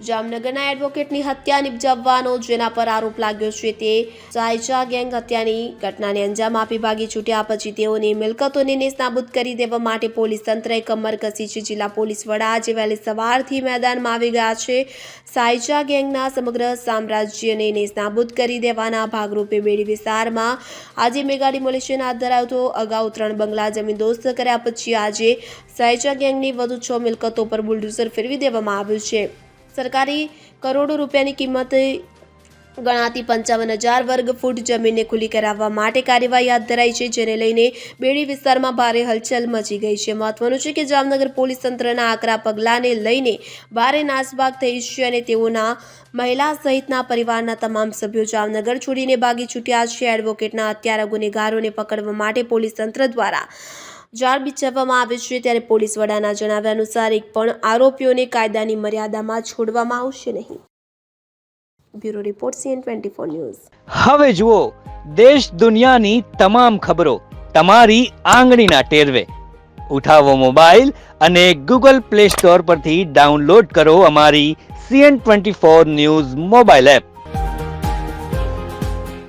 જામનગરના એડવોકેટની હત્યા નિપજાવવાનો જેના પર આરોપ લાગ્યો છે તે. સાયચા ગેંગ હત્યાની ઘટનાને અંજામ આપી ભાગી છૂટ્યા પછી તેઓની મિલકતોને નેસ્તનાબૂદ કરી દેવા માટે પોલીસ તંત્રએ કમર કસી છે. જિલ્લા પોલીસ વડા આજે વહેલી સવારથી મેદાનમાં આવી ગયા છે. સાયચા ગેંગના સમગ્ર સામ્રાજ્યને નેસ્તનાબૂદ કરી દેવાના ભાગરૂપે બેડી વિસ્તારમાં આજે મેગા ડિમોલિશન હાથ ધરાયો તો અગાઉ ત્રણ બંગલા જમીનદોસ્ત કર્યા પછી આજે સાયચા ગેંગની વધુ છ મિલકતો પર બુલડોઝર ફેરવી દેવામાં આવ્યું છે. સરકારી કરોડો રૂપિયાની કિંમત ગણાતી પંચાવન હજાર વર્ગ ફૂટ જમીનને ખુલ્લી કરાવવા માટે કાર્યવાહી હાથ ધરાઈ છે, જેને લઈને બેડી વિસ્તારમાં ભારે હલચલ મચી ગઈ છે. મહત્વનું છે કે જામનગર પોલીસ તંત્રના આકરા પગલાંને લઈને ભારે નાસભાગ થઈ છે અને તેઓના મહિલા સહિતના પરિવારના તમામ સભ્યો જામનગર છોડીને ભાગી છૂટ્યા છે. એડવોકેટના હત્યારા ગુનેગારોને પકડવા માટે પોલીસ તંત્ર દ્વારા જાળ બિછાવવામાં આવે છે ત્યારે પોલીસ વડાના જણાવ્યા અનુસાર એક પણ આરોપીઓને કાયદાની મર્યાદામાં છોડવામાં આવશે નહીં. Bureau report CN twenty four news. હવે જુઓ, દેશ દુનિયાની તમામ ખબરો તમારી આંગળીના ટેરવે. ઉઠાવો મોબાઈલ અને ગૂગલ પ્લે સ્ટોર પરથી ડાઉનલોડ કરો અમારી CN twenty four news mobile app.